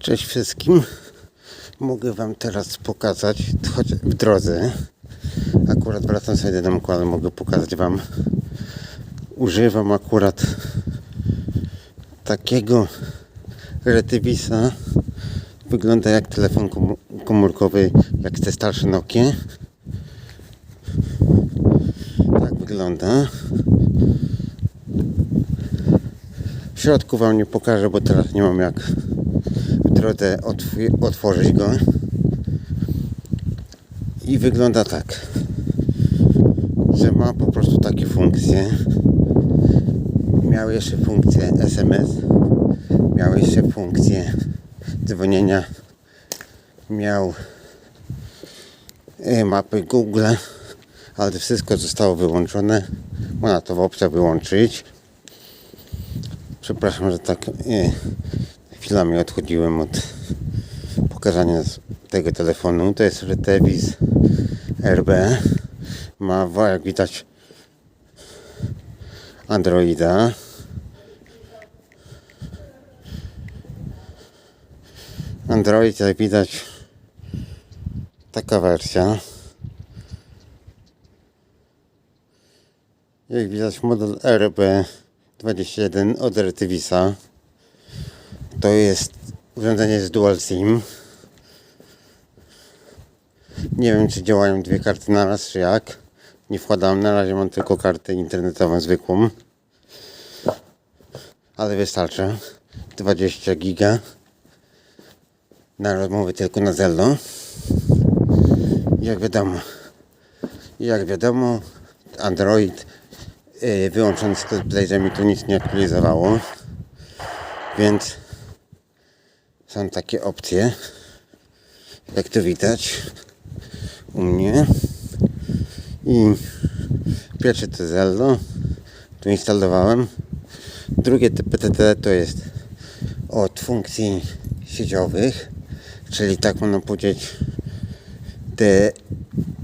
Cześć wszystkim. Mogę Wam teraz pokazać, choć w drodze. Akurat wracam sobie do domku, ale mogę pokazać Wam. Używam akurat takiego retywisa. Wygląda jak telefon komórkowy, jak te starsze Nokie. Tak wygląda. W środku Wam nie pokażę, bo teraz nie mam jak otw- otworzyć go. I wygląda tak, że ma po prostu takie funkcje. Miał jeszcze funkcję SMS, miał jeszcze funkcję dzwonienia, miał e, mapy Google, ale wszystko zostało wyłączone. Można to w opcjach wyłączyć. Przepraszam, że tak e, chwilami odchodziłem od pokazania tego telefonu. To jest Retevis RB. Ma, jak widać, Androida. Android, jak widać, taka wersja. Jak widać, model RB21 od Retivisa. To jest urządzenie z Dual SIM. Nie wiem, czy działają dwie karty na raz, czy jak. Nie wkładam, na razie mam tylko kartę internetową zwykłą. Ale wystarczy. 20 giga. Na rozmowy tylko na Zello. Jak wiadomo, jak wiadomo, Android yy, wyłączony CarPlay, że mi tu nic nie aktualizowało. Więc są takie opcje, jak tu widać u mnie. I pierwsze to Zello, tu instalowałem. Drugie to PTT to jest od funkcji sieciowych, czyli tak można powiedzieć te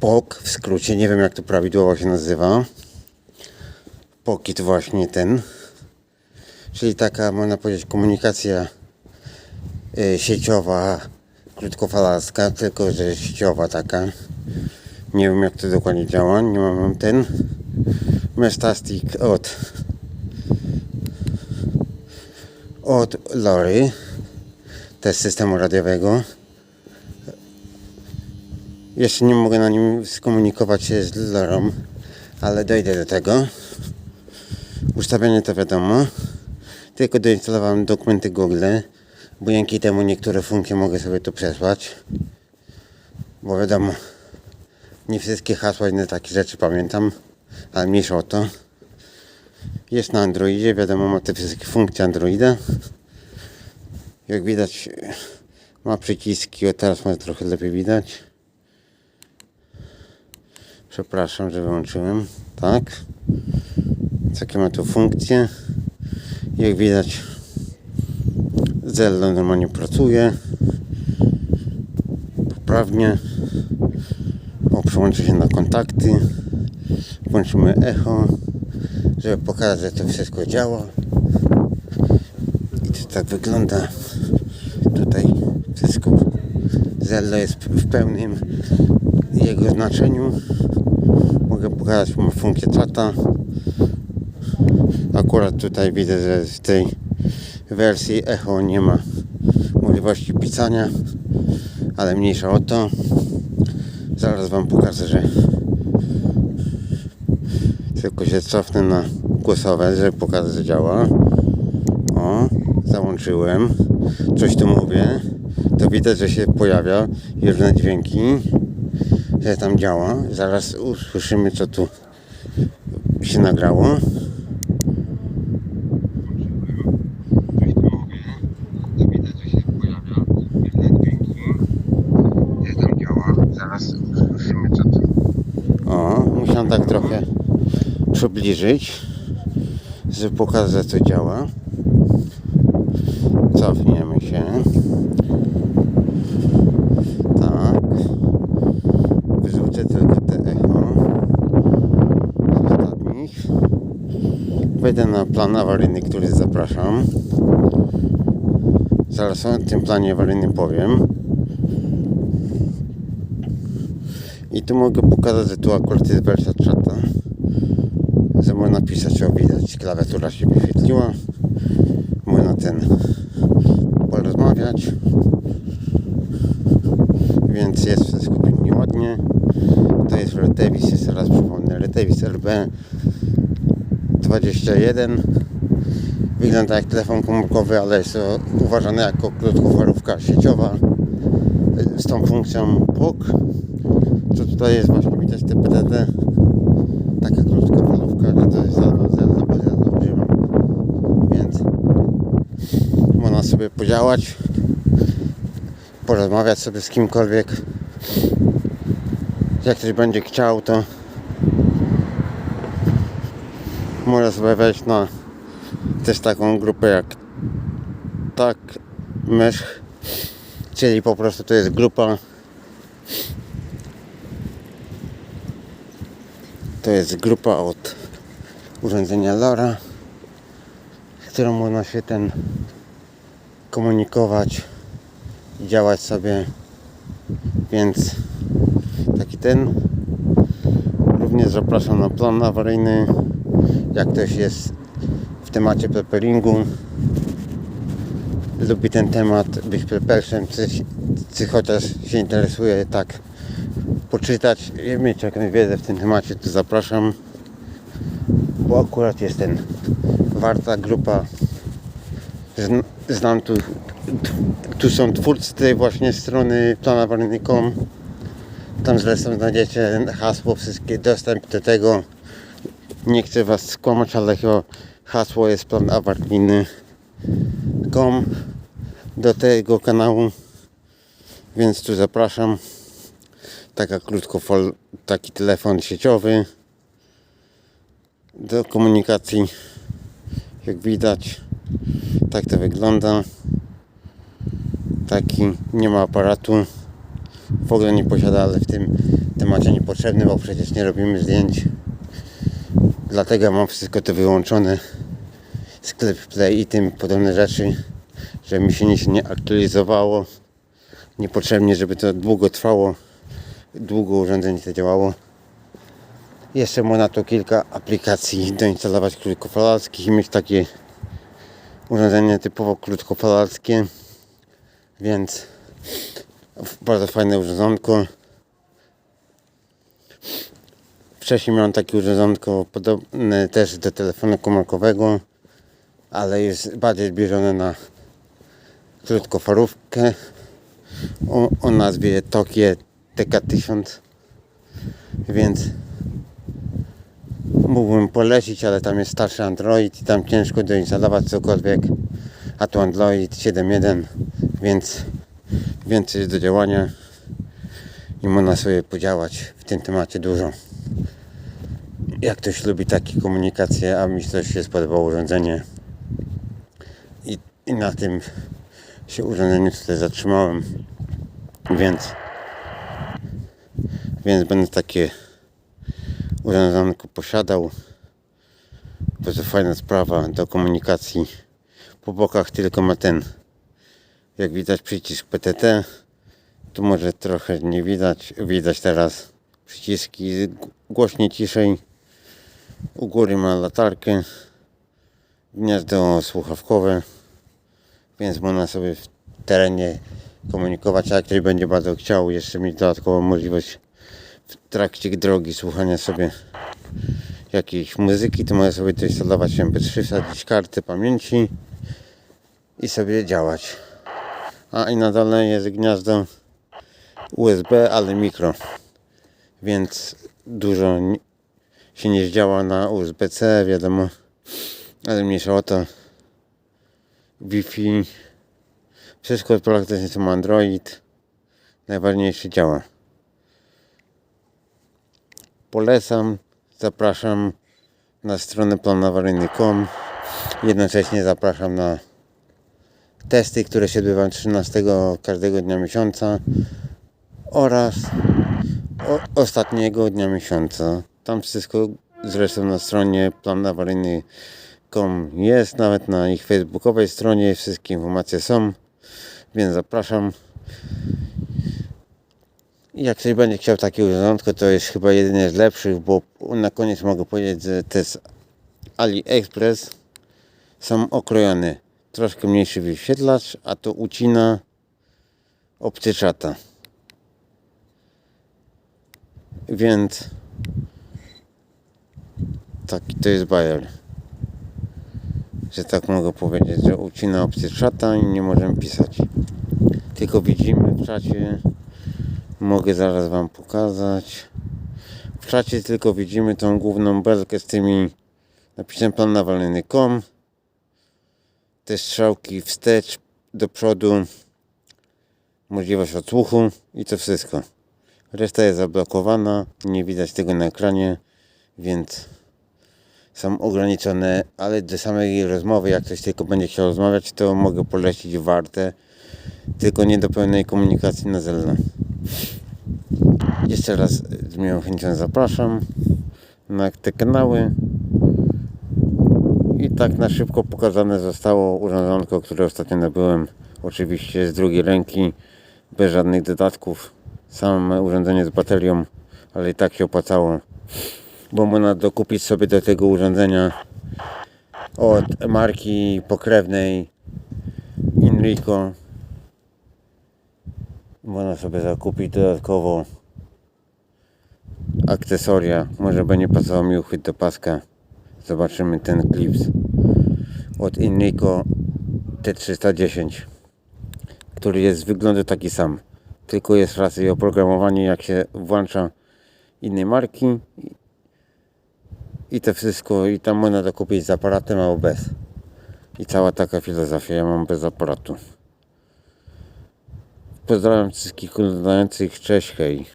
POK w skrócie, nie wiem jak to prawidłowo się nazywa. POKI to właśnie ten, czyli taka można powiedzieć komunikacja sieciowa, krótkofalarska, tylko że sieciowa taka. Nie wiem jak to dokładnie działa, nie mam ten Mestastic od od Lory też systemu radiowego. Jeszcze nie mogę na nim skomunikować się z Lorą, ale dojdę do tego. Ustawienie to wiadomo. Tylko doinstalowałem dokumenty Google, bo dzięki temu niektóre funkcje mogę sobie tu przesłać. Bo wiadomo, nie wszystkie hasła inne takie rzeczy pamiętam, ale mniejsza o to. Jest na Androidzie, wiadomo, ma te wszystkie funkcje Androida. Jak widać, ma przyciski, o teraz może trochę lepiej widać. Przepraszam, że wyłączyłem. Tak. Jakie ma tu funkcje. Jak widać, Zello normalnie pracuje. Poprawnie. O, przełączę się na kontakty. Włączymy echo, żeby pokazać, że to wszystko działa. I to tak wygląda. Tutaj wszystko. Zello jest w pełnym jego znaczeniu. Mogę pokazać mu funkcję czata. Akurat tutaj widzę, że w tej wersji echo nie ma możliwości pisania, ale mniejsza o to. Zaraz Wam pokażę, że tylko się cofnę na głosowe, żeby pokazać, że działa. O, załączyłem. Coś tu mówię. To widać, że się pojawia różne dźwięki, że tam działa. Zaraz usłyszymy, co tu się nagrało. Coś tu mówię. To widać, że się pojawia różne dźwięki, że tam działa. Zaraz usłyszymy, co tu. O, musiałem tak trochę przybliżyć, żeby pokazać, co działa. Cofniemy się. Tak. Wyrzucę tylko te echo z ostatnich. Wejdę na plan awaryjny, który zapraszam. zaraz o tym planie awaryjnym powiem. I tu mogę pokazać, że tu akurat jest wersja czata. Że można pisać, o widać, klawiatura się wyświetliła. Można ten porozmawiać. Więc jest wszystko pięknie ładnie. To jest Retevis, jeszcze raz przypomnę, Retevis RB 21. Wygląda jak telefon komórkowy, ale jest uważany jako krótkofalówka sieciowa z tą funkcją POK. Co tutaj jest właśnie widać te PDD. Taka krótkofalówka, że to jest za używam. Więc można sobie podziałać, porozmawiać sobie z kimkolwiek. Jak ktoś będzie chciał, to może sobie wejść na też taką grupę jak tak mysz czyli po prostu to jest grupa to jest grupa od urządzenia LoRa z którą można się ten komunikować i działać sobie. Więc taki ten. Również zapraszam na plan awaryjny jak ktoś jest w temacie preparingu. Lubi ten temat, być prepersem, czy, czy chociaż się interesuje tak poczytać i mieć jakąś wiedzę w tym temacie, to zapraszam bo akurat jest ten warta grupa Zn- znam tu tu są twórcy tej właśnie strony planawaryjny.com tam zresztą znajdziecie hasło, wszystkie dostęp do tego. Nie chcę was skłamać, ale chyba hasło jest plan awaryjny.com do tego kanału więc tu zapraszam taka krótkofal taki telefon sieciowy do komunikacji. Jak widać tak to wygląda. Taki nie ma aparatu. W ogóle nie posiada ale w tym temacie niepotrzebny bo przecież nie robimy zdjęć. Dlatego mam wszystko to wyłączone. Sklep play i tym podobne rzeczy żeby mi się nic nie aktualizowało. Niepotrzebnie żeby to długo trwało długo urządzenie to działało. Jeszcze można tu kilka aplikacji doinstalować krótkofalarskich i mieć takie urządzenie typowo krótkofalarskie więc bardzo fajne urządzonko. Wcześniej miałem takie urządzonko podobne też do telefonu komórkowego ale jest bardziej zbliżone na krótkofalówkę. O, o nazwie Tokie TK1000 więc mógłbym polecić, ale tam jest starszy Android i tam ciężko doinstalować cokolwiek. A tu Android 7.1 więc więcej jest do działania i można sobie podziałać w tym temacie dużo. Jak ktoś lubi takie komunikacje, a mi też się spodobało urządzenie. I, i na tym się urządzeniu tutaj zatrzymałem. Więc więc będę takie urządzonko posiadał. Bardzo fajna sprawa do komunikacji. Po bokach tylko ma ten jak widać przycisk PTT tu może trochę nie widać widać teraz przyciski głośniej ciszej. U góry ma latarkę gniazdo słuchawkowe więc można sobie w terenie komunikować a ktoś będzie bardzo chciał jeszcze mieć dodatkową możliwość w trakcie drogi słuchania sobie jakiejś muzyki to może sobie doinstalować mp3 wsadzić kartę pamięci i sobie działać. A i na dole jest gniazdo USB ale mikro więc dużo się nie zdziała na USB-C wiadomo ale mniejsza o to. Wi-Fi wszystko praktycznie to ma Android najważniejsze działa polecam zapraszam na stronę planawaryjny.com jednocześnie zapraszam na testy, które się odbywają 13 każdego dnia miesiąca oraz o, ostatniego dnia miesiąca. Tam wszystko zresztą na stronie planawaryjny.com jest, nawet na ich facebookowej stronie wszystkie informacje są. Więc zapraszam. Jak ktoś będzie chciał takie urządzonko, to jest chyba jedyne z lepszych, bo na koniec mogę powiedzieć, że to jest AliExpress. Są okrojony troszkę mniejszy wyświetlacz, a to ucina opcję czata. Więc taki to jest bajer. Że tak mogę powiedzieć, że ucina opcję czata i nie możemy pisać. Tylko widzimy w czacie. Mogę zaraz wam pokazać. W czacie tylko widzimy tą główną belkę z tymi napisem plan nawalny.com. Te strzałki wstecz, do przodu. Możliwość odsłuchu i to wszystko. Reszta jest zablokowana, nie widać tego na ekranie, więc są ograniczone, ale do samej rozmowy, jak ktoś tylko będzie chciał rozmawiać, to mogę polecić warte, tylko nie do pełnej komunikacji na zelno. Jeszcze raz z miłą chęcią zapraszam na te kanały. I tak na szybko pokazane zostało urządzonko, które ostatnio nabyłem. Oczywiście z drugiej ręki, bez żadnych dodatków. Same urządzenie z baterią, ale i tak się opłacało. Bo można dokupić sobie do tego urządzenia od marki pokrewnej Inrico. Można sobie zakupić dodatkowo akcesoria. Może będzie pasował mi uchwyt do paska. Zobaczymy ten klips od Inrico T310, który jest z wyglądu taki sam. Tylko jest raz i oprogramowanie jak się włącza innej marki i- to wszystko i tam można to kupić z aparatem albo bez. I cała taka filozofia. Ja mam bez aparatu. Pozdrawiam wszystkich oglądających. Cześć, hej.